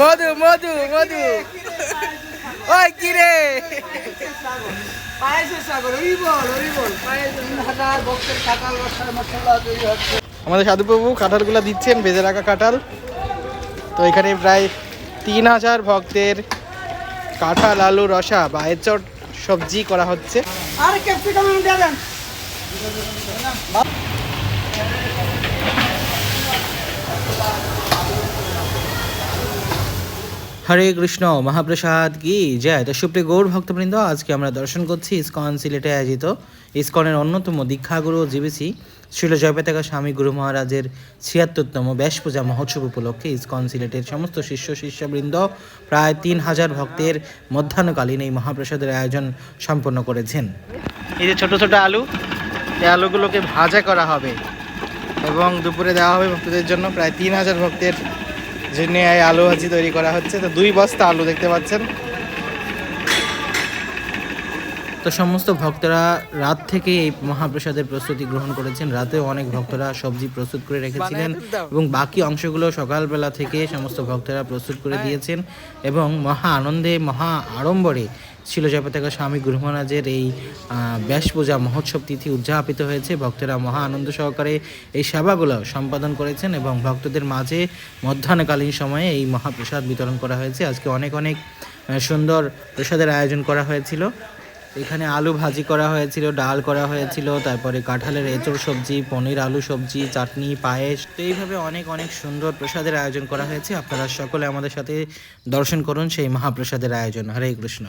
মধু মধু মধু। ওই কি রে পায়েসের সাগর ওই বল ওই বল। পায়েস তিন হাজার ভক্তের কাঁঠাল রসার মশলা তৈরি হচ্ছে। আমাদের সাধুপ্রভু কাঁঠালগুলো দিচ্ছেন ভেজে রাখা কাঁঠাল। তো এখানে প্রায় তিন হাজার ভক্তের কাঁঠাল আলু রসা বা এচট সবজি করা হচ্ছে। আর ক্যাপসিকাম দেবেন হরে কৃষ্ণ, মহাপ্রসাদ কি জয়? তো সুপ্রিয় গৌর ভক্তবৃন্দ, আজকে আমরা দর্শন করছি ইসকন সিলেটে আয়োজিত ইস্কনের অন্যতম দীক্ষাগুরু জিবিসি শিল জয়পতাকা স্বামী গুরু মহারাজের ছিয়াত্তরতম ব্যাস পূজা মহোৎসব উপলক্ষে ইস্কন সিলেটের সমস্ত শিষ্য শিষ্যবৃন্দ প্রায় তিন হাজার ভক্তের মধ্যাহ্নকালীন এই মহাপ্রসাদের আয়োজন সম্পন্ন করেছেন। এই যে ছোট ছোট আলু, এই আলুগুলোকে ভাজা করা হবে এবং দুপুরে দেওয়া হবে ভক্তদের জন্য প্রায় তিন হাজার ভক্তের জন্য এই আলু ভাজি তৈরি করা হচ্ছে। তো দুই বস্তা আলু দেখতে পাচ্ছেন। তো সমস্ত ভক্তরা রাত থেকে এই মহাপ্রসাদের প্রস্তুতি গ্রহণ করেছেন। রাতেও অনেক ভক্তরা সবজি প্রস্তুত করে রেখেছিলেন এবং বাকি অংশগুলো সকালবেলা থেকে সমস্ত ভক্তরা প্রস্তুত করে দিয়েছেন এবং মহা আনন্দে মহা আড়ম্বরে ছিল জয়পতাকা স্বামী গুরু মহারাজের এই ব্যাস পূজা মহোৎসব তিথি উদযাপিত হয়েছে। ভক্তরা মহা আনন্দ সহকারে এই সেবাগুলো সম্পাদন করেছেন এবং ভক্তদের মাঝে মধ্যাহ্নকালীন সময়ে এই মহাপ্রসাদ বিতরণ করা হয়েছে। আজকে অনেক অনেক সুন্দর প্রসাদের আয়োজন করা হয়েছিল। এখানে আলু ভাজি করা হয়েছিল, ডাল করা হয়েছিল, তারপরে কাঁঠালের এঁচড় সবজি, পনির আলু সবজি, চাটনি, পায়েস। তো এইভাবে অনেক অনেক সুন্দর প্রসাদের আয়োজন করা হয়েছে। আপনারা সকলে আমাদের সাথে দর্শন করুন সেই মহাপ্রসাদের আয়োজন। হরে কৃষ্ণ।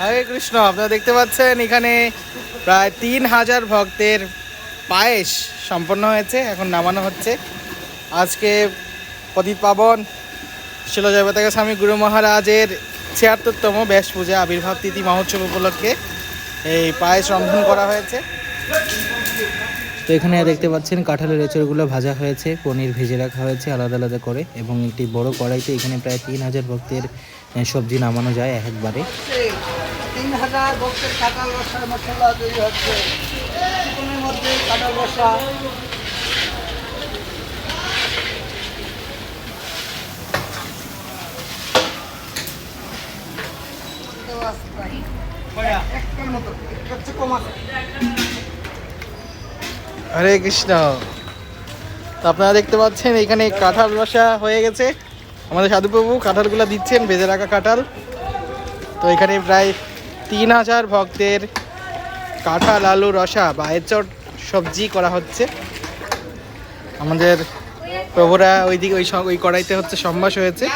হরে কৃষ্ণ, আপনারা দেখতে পাচ্ছেন, এখানে প্রায় তিন হাজার ভক্তের পায়েস সম্পন্ন হয়েছে, এখন নামানো হচ্ছে। আজকে পতিত পাবন শিল জয়পতাকা স্বামী গুরু মহারাজের ছিয়াত্তরতম ব্যাস পূজা আবির্ভাব তিথি মহোৎসব উপলক্ষে এই পায়েস রন্ধন করা হয়েছে। তো এখানে দেখতে পাচ্ছেন কাঁঠালের এঁচড়গুলো ভাজা হয়েছে, পনির ভেজে রাখা হয়েছে আলাদা আলাদা করে এবং একটি বড় কড়াইতে এখানে প্রায় তিন হাজার ভক্তের সবজি নামানো যায় একবারে। তিন হাজার ভক্তের হরে কৃষ্ণ। আপনারা দেখতে পাচ্ছেন, এখানে কাঁঠাল রসা হয়ে গেছে। আমাদের সাধুপ্রভু কাঁঠালগুলো দিচ্ছেন ভেজে রাখা কাঁঠাল। তো এখানে প্রায় তিন হাজার ভক্তের কাঁঠাল, আলু, রসা বা এচট সবজি করা হচ্ছে। আমাদের প্রভুরা ওইদিকে ওই ওই কড়াইতে হচ্ছে সম্বাস হয়েছে।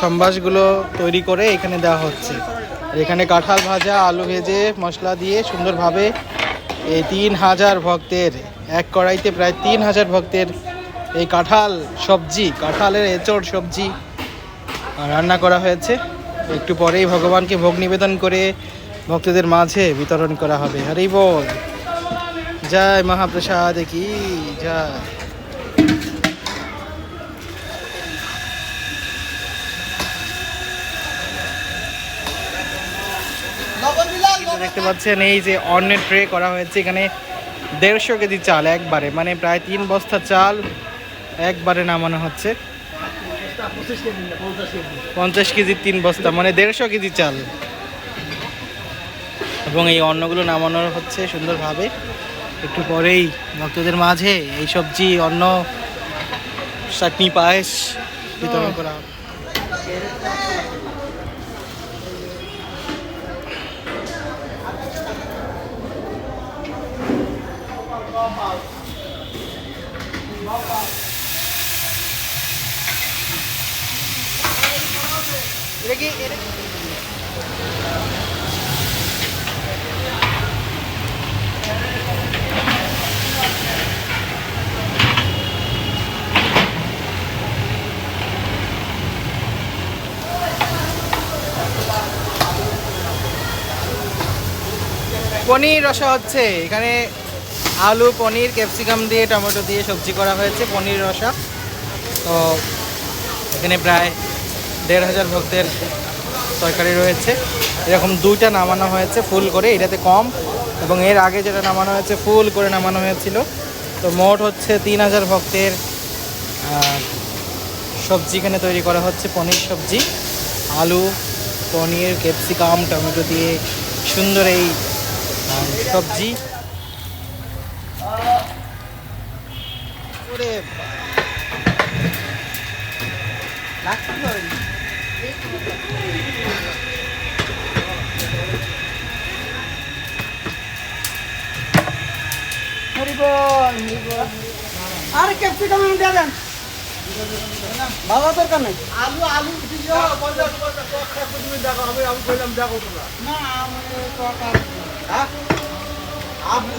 সম্বাসগুলো তৈরি করে এখানে দেওয়া হচ্ছে। এখানে কাঁঠাল ভাজা, আলু ভেজে মশলা দিয়ে সুন্দরভাবে এই তিন হাজার ভক্তের, এক কড়াইতে প্রায় তিন হাজার ভক্তের এই কাঁঠাল সবজি, কাঁঠালের এঁচড় সবজি রান্না করা হয়েছে। একটু পরেই ভগবানকে ভোগ নিবেদন করে ভক্তদের মাঝে বিতরণ করা হবে। হরি বল জয় মহাপ্রসাদ কি, জয়। দেখতে পাচ্ছেন, এই যে অন্নের ট্রে করা হয়েছে, এখানে দেড়শো কেজি চাল একবারে মানে প্রায় তিন বস্তা চাল একবারে নামানো হচ্ছে। পঞ্চাশ কেজি, তিন বস্তা মানে দেড়শো কেজি চাল। এবং এই অন্নগুলো নামানো হচ্ছে সুন্দরভাবে। একটু পরেই ভক্তদের মাঝে এই সবজি, অন্ন, চাটনি, পায়েস বিতরণ করা পনির রসা হচ্ছে। এখানে আলু, পনির, ক্যাপসিকাম দিয়ে টমেটো দিয়ে সবজি করা হয়েছে, পনির রসা। তো এখানে প্রায় দেড় হাজার ভক্তের তরকারি রয়েছে। এরকম দুইটা নামানো হয়েছে ফুল করে, এটাতে কম। এবং এর আগে যেটা নামানো হয়েছে, ফুল করে নামানো হয়েছিল। তো মোট হচ্ছে তিন হাজার ভক্তের সবজি এখানে তৈরি করা হচ্ছে, পনির সবজি, আলু, পনির, ক্যাপসিকাম, টমেটো দিয়ে সুন্দর এই সবজি। হরিবল আর ক্যাপসিকাম দিয়ে দেন। বাবা দরকার নাই। আলু আলু দেখো আমি আমি কইলাম দেখো তোমরা। না আমি